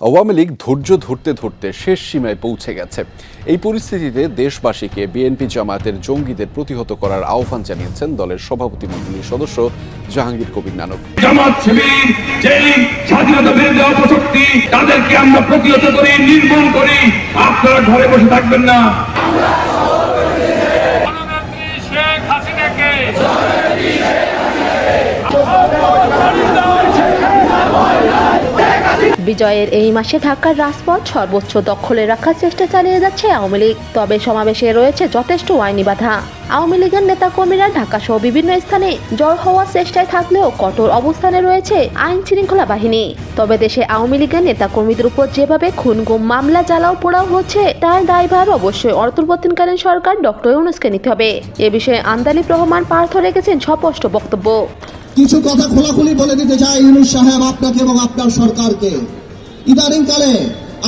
আওয়ামী লীগ ধৈর্য ধরতে ধরতে শেষ সীমায় পৌঁছে গেছে। এই পরিস্থিতিতে দেশবাসীকে বিএনপি জামাতের জঙ্গিদের প্রতিহত করার আহ্বান জানিয়েছেন দলের সভাপতি মন্ডলীর সদস্য জাহাঙ্গীর কবির নানক। তাদেরকে আমরা প্রতিহত করি, নির্মূল করি। আপনারা ঘরে বসে থাকবেন না। বিজয়ের এই মাসে ঢাকার রাজপথ সর্বোচ্চ দখলে রাখার চেষ্টা চালিয়ে যাচ্ছে আওয়ামী লীগ। তবে সমাবেশে রয়েছে যথেষ্ট আইনি বাধা। আওয়ামী লীগের নেতাকর্মীরা ঢাকা সহ বিভিন্ন স্থানে জড় হওয়ার চেষ্টায় থাকলেও কঠোর অবস্থানে রয়েছে আইন শৃঙ্খলা বাহিনী। তবে দেশে আওয়ামী লীগের নেতাকর্মীদের উপর যেভাবে খুন গুম মামলা জ্বালাও পোড়াও হচ্ছে, তার দায়ভার অবশ্যই অন্তর্বর্তীকালীন সরকার ডক্টর ইউনুসকে নিতে হবে। এ বিষয়ে আন্দালিব রহমান পার্থ রেখেছেন স্পষ্ট বক্তব্য। কিছু কথা খোলাখুলি বলে দিতে চাই ইউনুস সাহেব আপনাকে এবং আপনার সরকারকে। ইদানিং কালে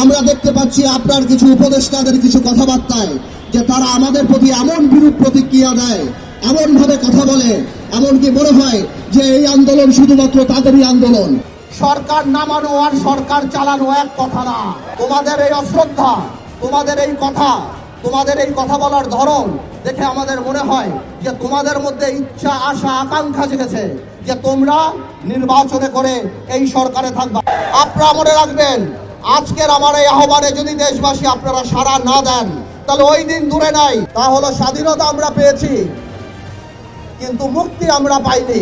আমরা দেখতে পাচ্ছি আপনার কিছু উপদেষ্টাদের কিছু কথাবার্তায় যে তারা আমাদের প্রতি এমন বিরূপ প্রতিক্রিয়া দেয় এমন ভাবে কথা বলে, এমনকি মনে হয় যে এই আন্দোলন শুধুমাত্র তাদেরই আন্দোলন। সরকার নামানো আর সরকার চালানো এক কথা না। তোমাদের এই অশ্রদ্ধা, তোমাদের এই কথা, তোমাদের এই কথা বলার ধরন দেখে আমাদের মনে হয় যে তোমাদের মধ্যে ইচ্ছা, আশা, আকাঙ্ক্ষা জেগেছে যে তোমরা নির্বাচনে করে এই সরকারে থাকবা। আপনারা মনে রাখবেন, আজকের আমার এই আহ্বানে যদি দেশবাসী আপনারা সাড়া না দেন, তাহলে ওই দিন দূরে নাই। তা হলো স্বাধীনতা আমরা পেয়েছি, কিন্তু মুক্তি আমরা পাইনি।